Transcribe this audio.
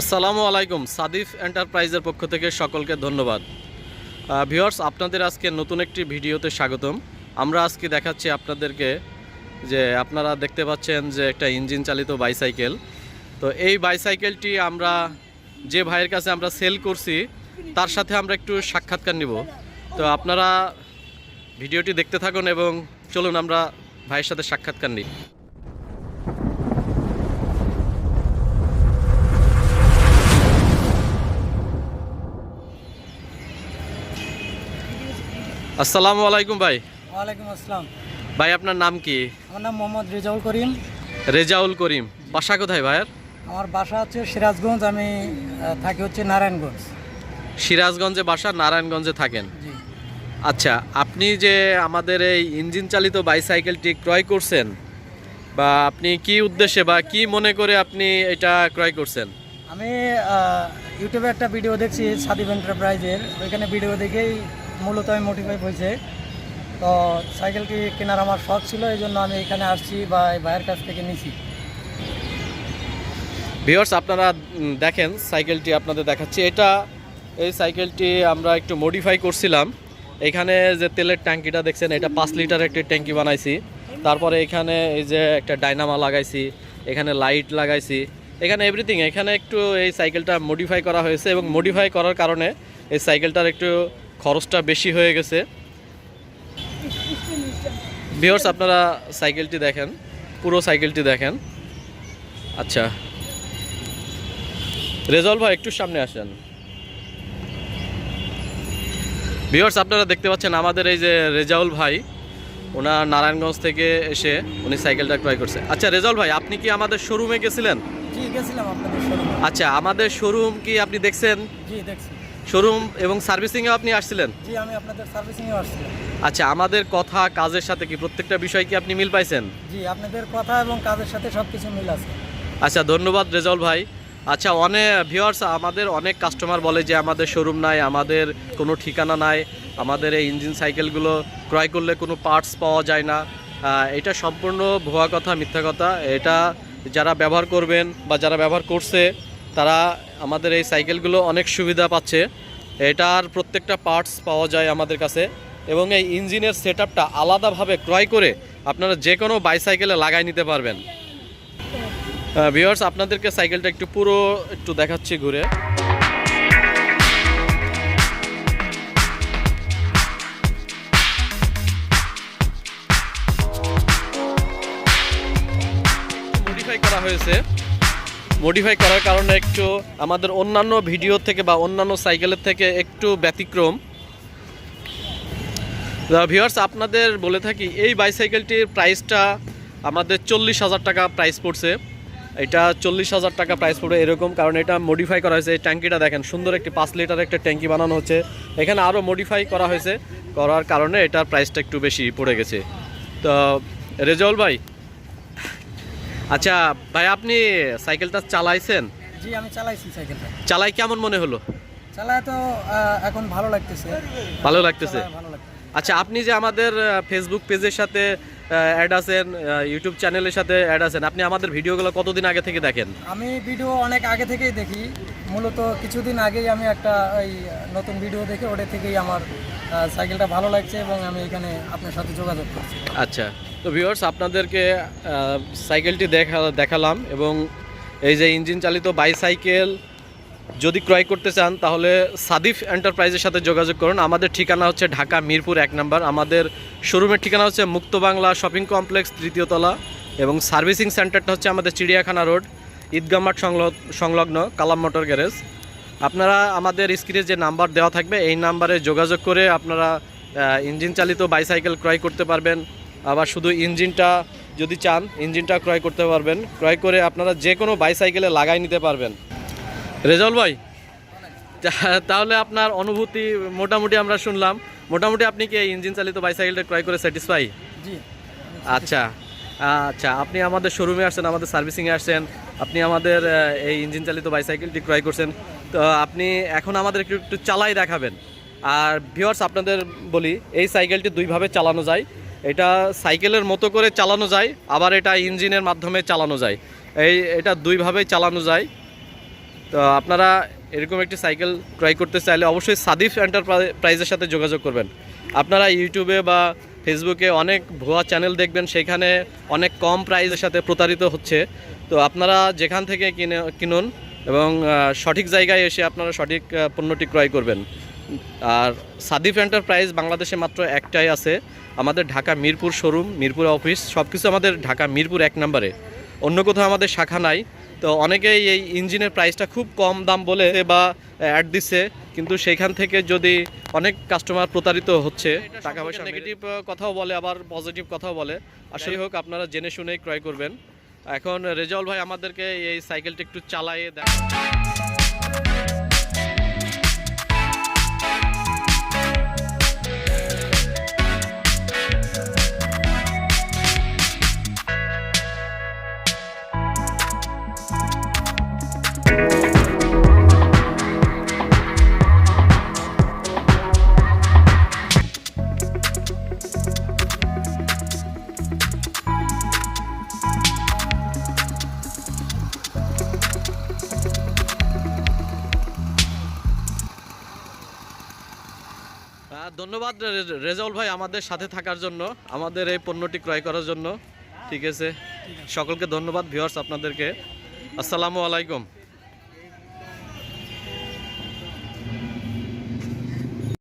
আসসালামু আলাইকুম, সাদিফ এন্টারপ্রাইজের পক্ষ থেকে সকলকে ধন্যবাদ। ভিউয়ার্স, আপনাদের আজকে নতুন একটি ভিডিওতে স্বাগতম। আমরা আজকে দেখাচ্ছি আপনাদেরকে যে আপনারা দেখতে পাচ্ছেন যে একটা ইঞ্জিন চালিত বাইসাইকেল। তো এই বাইসাইকেলটি আমরা যে ভাইয়ের কাছে আমরা সেল করছি, তার সাথে আমরা একটু সাক্ষাৎকার নিব। তো আপনারা ভিডিওটি দেখতে থাকুন এবং চলুন আমরা ভাইয়ের সাথে সাক্ষাৎকার নিই। আসসালামু আলাইকুম ভাই। ওয়ালাইকুম আসসালাম। ভাই আপনার নাম কি? আমার নাম মোহাম্মদ রেজাউল করিম। রেজাউল করিম। বাসা কোথায় ভাইয়ের? আমার বাসা হচ্ছে সিরাজগঞ্জ আমি থাকি হচ্ছে নারায়ণগঞ্জ। সিরাজগঞ্জে বাসা নারায়ণগঞ্জে থাকেন? আচ্ছা আপনি যে আমাদের এই ইঞ্জিন চালিত বাইসাইকেলটি ক্রয় করছেন বা আপনি কি উদ্দেশ্যে বা কি মনে করে আপনি এটা ক্রয় করছেন? আমি ইউটিউবে একটা ভিডিও দেখছি সাদিব এন্টারপ্রাইজের ওইখানে ভিডিও দেখেই মূলত আমি মোটিফাই হয়েছে। তো সাইকেলটি কেনার আমার শখ ছিল, এই জন্য আমি এখানে আসছি বা এই ভাইয়ের কাছ থেকে নিছি। ভিওর্স আপনারা দেখেন সাইকেলটি আপনাদের দেখাচ্ছি। এটা, এই সাইকেলটি আমরা একটু মডিফাই করছিলাম। এখানে যে তেলের ট্যাঙ্কিটা দেখছেন, এটা পাঁচ লিটার একটি ট্যাঙ্কি বানাইছি। তারপরে এখানে এই যে একটা ডাইনামা লাগাইছি, এখানে লাইট লাগাইছি, এখানে এভরিথিং এখানে একটু এই সাইকেলটা মডিফাই করা হয়েছে এবং মডিফাই করার কারণে এই সাইকেলটার একটু খরচটা বেশি হয়ে গেছে। ভিওর্স আপনারা সাইকেলটি দেখেন পুরো সাইকেলটি দেখেন। আচ্ছা। রেজল ভাই একটু সামনে আসেন। ভিউয়ার্স আপনারা দেখতে পাচ্ছেন আমাদের এই যে রেজাউল ভাই ওনার নারায়ণগঞ্জ থেকে এসে উনি সাইকেলটা ক্রয় করছে। আচ্ছা রেজাউল ভাই আপনি কি আমাদের শোরুমে গেছিলেন? আচ্ছা আমাদের শোরুম কি আপনি দেখছেন? জি দেখছি। শোরুম এবং সার্ভিসিংয়ে আপনি আসছিলেন? জি আমি আপনাদের সার্ভিসিংয়ে আসছিলাম। আচ্ছা আমাদের কথা কাজের সাথে কি প্রত্যেকটা বিষয় কি আপনি মিল পাইছেন? জি আপনাদের কথা এবং কাজের সাথে সব কিছু মিল আছে। আচ্ছা ধন্যবাদ রেজাউল ভাই। আচ্ছা অনেক ভিউয়ার্স আমাদের অনেক কাস্টমার বলে যে আমাদের শোরুম নাই আমাদের কোনো ঠিকানা নাই আমাদের এই ইঞ্জিন সাইকেলগুলো ক্রয় করলে কোনো পার্টস পাওয়া যায় না। এটা সম্পূর্ণ ভুয়া কথা মিথ্যা কথা। এটা যারা ব্যবহার করবেন বা যারা ব্যবহার করছে তারা আমাদের এই সাইকেলগুলো অনেক সুবিধা পাচ্ছে। এটার প্রত্যেকটা পার্টস পাওয়া যায় আমাদের কাছে এবং এই ইঞ্জিনের সেট আলাদাভাবে ক্রয় করে আপনারা যে কোনো বাইসাইকেলে লাগাই নিতে পারবেন। ভিউয়ার্স আপনাদেরকে সাইকেলটা একটু পুরো একটু দেখাচ্ছি ঘুরে। করা হয়েছে। মডিফাই করার কারণে একটু আমাদের অন্যান্য ভিডিও থেকে বা অন্যান্য সাইকেলের থেকে একটু ব্যতিক্রম। ভিউয়ার্স আপনাদের বলে থাকি, এই বাইসাইকেলটির প্রাইসটা আমাদের চল্লিশ হাজার টাকা প্রাইস পড়ছে। এটা চল্লিশ হাজার টাকা প্রাইস পড়বে এরকম, কারণ এটা মডিফাই করা হয়েছে। এই ট্যাঙ্কিটা দেখেন, সুন্দর একটি পাঁচ লিটার একটা ট্যাঙ্কি বানানো হচ্ছে। এখানে আরও মডিফাই করা হয়েছে। করার কারণে এটার প্রাইসটা একটু বেশি পড়ে গেছে। তো রেজাউল ভাই আচ্ছা ভাই আপনি সাইকেলটা চালাইছেন? জি আমি চালাইছি সাইকেলটা। চালাই কেমন মনে হলো? চালায় তো এখন ভালো লাগতেছে। ভালো লাগতেছে? ভালো আচ্ছা আপনি যে আমাদের ফেসবুক পেজের সাথে অ্যাড আছেন ইউটিউব চ্যানেলের সাথে অ্যাড আছেন আপনি আমাদের ভিডিওগুলো কতদিন আগে থেকে দেখেন? আমি ভিডিও অনেক আগে থেকেই দেখি। মূলত কিছুদিন আগেই আমি একটা ওই নতুন ভিডিও দেখে ওটা থেকেই আমার সাইকেলটা ভালো লাগছে এবং আমি এখানে আপনার সাথে যোগাযোগ করছি। আচ্ছা। তো ভিউয়ার্স আপনাদেরকে সাইকেলটি দেখা, দেখালাম এবং এই যে ইঞ্জিন চালিত বাইসাইকেল যদি ক্রয় করতে চান, তাহলে সাদিফ এন্টারপ্রাইজের সাথে যোগাযোগ করুন। আমাদের ঠিকানা হচ্ছে ঢাকা মিরপুর এক নম্বর। আমাদের শোরুমের ঠিকানা হচ্ছে মুক্ত বাংলা শপিং কমপ্লেক্স তৃতীয় তলা এবং সার্ভিসিং সেন্টারটা হচ্ছে আমাদের চিড়িয়াখানা রোড ঈদগাহ মাঠ সংলগ্ন কালাম মোটর গ্যারেজ। আপনারা আমাদের স্ক্রিনে যে নাম্বার দেওয়া থাকবে, এই নাম্বারে যোগাযোগ করে আপনারা ইঞ্জিন চালিত বাইসাইকেল ক্রয় করতে পারবেন। আবার শুধু ইঞ্জিনটা যদি চান ইঞ্জিনটা ক্রয় করতে পারবেন। ক্রয় করে আপনারা যে কোনো বাইসাইকেলে লাগাই নিতে পারবেন। রেজাউল ভাই তাহলে আপনার অনুভূতি মোটামুটি আমরা শুনলাম। মোটামুটি আপনি কি এই ইঞ্জিন চালিত বাইসাইকেলটা ক্রয় করে স্যাটিসফাই জি আচ্ছা আচ্ছা আপনি আমাদের শোরুমে আসছেন আমাদের সার্ভিসিংয়ে আসছেন আপনি আমাদের এই ইঞ্জিন চালিত বাইসাইকেলটি ক্রয় করছেন। তো আপনি এখন আমাদের একটু একটু চালাই দেখাবেন। আর ভিওয়ার্স আপনাদের বলি এই সাইকেলটি দুইভাবে চালানো যায়। এটা সাইকেলের মতো করে চালানো যায়, আবার এটা ইঞ্জিনের মাধ্যমে চালানো যায়। এই, এটা দুইভাবেই চালানো যায়। তো আপনারা এরকম একটি সাইকেল ক্রয় করতে চাইলে অবশ্যই সাদিফ এন্টারপ্রাইজের সাথে যোগাযোগ করবেন। আপনারা ইউটিউবে বা ফেসবুকে অনেক ভুয়া চ্যানেল দেখবেন, সেখানে অনেক কম প্রাইজের সাথে প্রতারিত হচ্ছে। তো আপনারা যেখান থেকে কিনে, কিনুন এবং সঠিক জায়গায় এসে আপনারা সঠিক পণ্যটি ক্রয় করবেন। আর সাদিফ এন্টারপ্রাইজ বাংলাদেশে মাত্র একটাই আছে। আমাদের ঢাকা মিরপুর শোরুম মিরপুর অফিস সব কিছু আমাদের ঢাকা মিরপুর এক নম্বরে। অন্য কোথাও আমাদের শাখা নাই। তো অনেকেই এই ইঞ্জিনের প্রাইসটা খুব কম দাম বলে বা অ্যাড দিচ্ছে কিন্তু সেইখান থেকে যদি অনেক কাস্টমার প্রতারিত হচ্ছে টাকা পয়সা নেগেটিভ কথাও বলে আবার পজিটিভ কথাও বলে। আসলে হোক আপনারা জেনে শুনেই ক্রয় করবেন। এখন রেজাউল ভাই আমাদেরকে এই সাইকেলটা একটু চালাইয়ে দেখ ধন্যবাদ রেজাউল ভাই আমাদের সাথে থাকার জন্য, আমাদের এই পণ্যটি ক্রয় করার জন্য। ঠিক আছে? সকলকে ধন্যবাদ ভিউয়ার্স আপনাদেরকে। আসসালামু আলাইকুম।